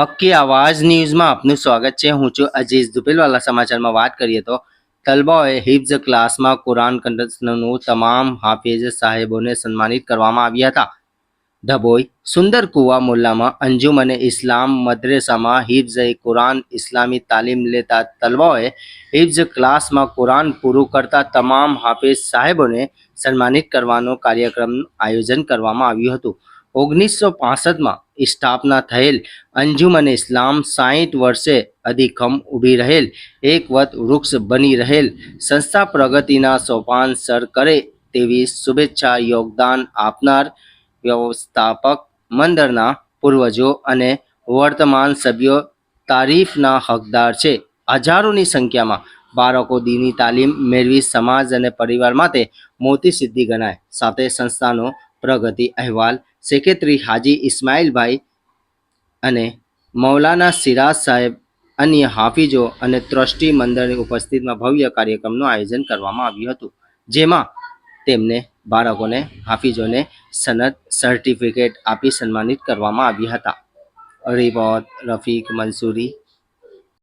હક્કી આવાજ ન્યૂઝમાં આપનું સ્વાગત છે. હું છું અજીઝ દુબેલવાલા સમાચારમાં વાત કરીએ તો તલબાઓએ હિફ્ઝ ક્લાસમાં કુરાન કંઠસ્થનું તમામ હાફિઝ સાહેબોને સન્માનિત કરવામાં આવ્યા હતા. ધબોઈ, સુંદર કુવા મુલ્લામાં અંજુમને ઇસ્લામ મદ્રેસામાં હિફ્ઝ કુરાન ઇસ્લામી તાલીમ લેતા તલબાઓએ હિફ્ઝ ક્લાસમાં કુરાન પૂરું કરતા તમામ હાફિઝ સાહેબોને સન્માનિત કરવાનો કાર્યક્રમનું આયોજન કરવામાં આવ્યું હતું. ઓગણીસો પાસઠમાં સ્થાપના થયેલ અંજુમન ઇસ્લામ સાહીઠ વર્ષે અધિકમ ઊભી રહેલ, એક વત વૃક્ષ બની રહેલ. સંસ્થા પ્રગતિના સોપાન સર કરે તેવી શુભેચ્છા યોગદાન આપનાર વ્યવસ્થાપક મંદિરના પૂર્વજો અને વર્તમાન સભ્યો તારીફના હકદાર છે. હજારોની સંખ્યામાં બાળકો દીની તાલીમ મેળવી સમાજ અને પરિવાર માટે મોટી સિદ્ધિ ગણાય. સાથે સંસ્થાનો પ્રગતિ અહેવાલ સેક્રેટરી હાજી ઇસ્માઇલભાઈ અને મૌલાના સિરાજ સાહેબ, અન્ય હાફિજો અને ટ્રસ્ટી મંડળની ઉપસ્થિતિમાં ભવ્ય કાર્યક્રમનું આયોજન કરવામાં આવ્યું હતું, જેમાં તેમને બાળકોને, હાફિજોને સનદ સર્ટિફિકેટ આપી સન્માનિત કરવામાં આવ્યા હતા. રિપોર્ટ રફીક મંસૂરી